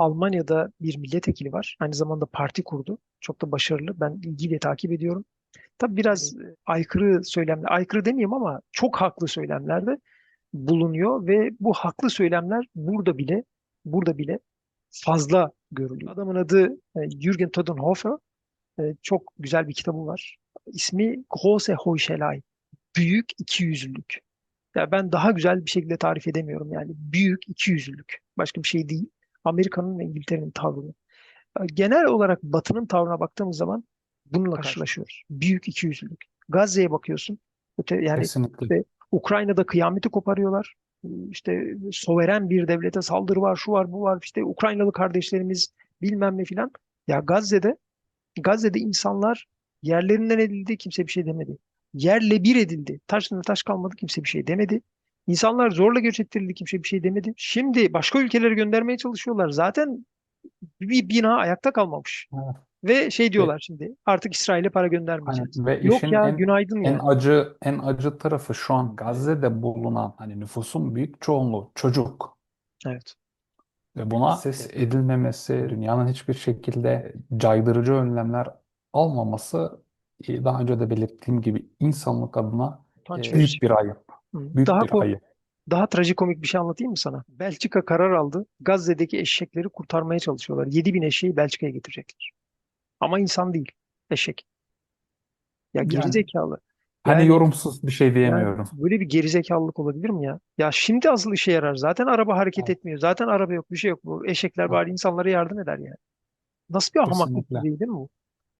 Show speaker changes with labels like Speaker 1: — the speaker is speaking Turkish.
Speaker 1: Almanya'da bir milletvekili var. Aynı zamanda parti kurdu. Çok da başarılı. Ben ilgiyle takip ediyorum. Tabii biraz e, aykırı söylemler, aykırı demeyeyim ama çok haklı söylemlerde bulunuyor ve bu haklı söylemler burada bile burada bile fazla görülüyor. Adamın adı e, Jürgen Todenhofer. E, Çok güzel bir kitabı var. İsmi Große Heuchelei. Büyük ikiyüzlülük. Ya ben daha güzel bir şekilde tarif edemiyorum yani. Büyük ikiyüzlülük. Başka bir şey değil. Amerika'nın ve İngiltere'nin tavrını. Genel olarak Batı'nın tavrına baktığımız zaman bununla karşılaşıyoruz. Büyük ikiyüzlülük. Gazze'ye bakıyorsun. Öte, yani ve Ukrayna'da kıyameti koparıyorlar. İşte soveren bir devlete saldırı var, şu var, bu var. İşte Ukraynalı kardeşlerimiz bilmem ne filan. Ya Gazze'de Gazze'de insanlar yerlerinden edildi, kimse bir şey demedi. Yerle bir edildi. Taşla taş kalmadı, kimse bir şey demedi. İnsanlar zorla göç ettirildi, kimse bir şey demedi. Şimdi başka ülkelere göndermeye çalışıyorlar. Zaten bir bina ayakta kalmamış.
Speaker 2: Evet.
Speaker 1: Ve şey diyorlar şimdi artık İsrail'e para göndermeyeceğiz.
Speaker 2: Hani ve
Speaker 1: Yok ya
Speaker 2: en
Speaker 1: günaydın
Speaker 2: en
Speaker 1: ya.
Speaker 2: acı en acı tarafı şu an Gazze'de bulunan hani nüfusun büyük çoğunluğu çocuk
Speaker 1: Evet.
Speaker 2: ve buna ses edilmemesi, dünyanın hiçbir şekilde caydırıcı önlemler almaması daha önce de belirttiğim gibi insanlık adına
Speaker 1: Utanç
Speaker 2: e, büyük bir ayıp. Büyük
Speaker 1: Daha
Speaker 2: bir
Speaker 1: ko-
Speaker 2: ayıp.
Speaker 1: Daha trajikomik bir şey anlatayım mı sana? Belçika karar aldı. Gazze'deki eşekleri kurtarmaya çalışıyorlar. 7000 eşeği Belçika'ya getirecekler. Ama insan değil, eşek. Ya
Speaker 2: Yani
Speaker 1: gerizekalı.
Speaker 2: hani
Speaker 1: Yani
Speaker 2: yorumsuz bir şey
Speaker 1: yani
Speaker 2: diyemiyorum.
Speaker 1: böyle bir gerizekalılık olabilir mi ya? Ya şimdi asıl işe yarar. Zaten araba hareket
Speaker 2: Evet,
Speaker 1: etmiyor. Zaten araba yok, bir şey yok. Bu eşekler
Speaker 2: evet,
Speaker 1: bari insanlara yardım eder yani. Nasıl bir ahmaklık
Speaker 2: kesinlikle.
Speaker 1: değil değil mi bu?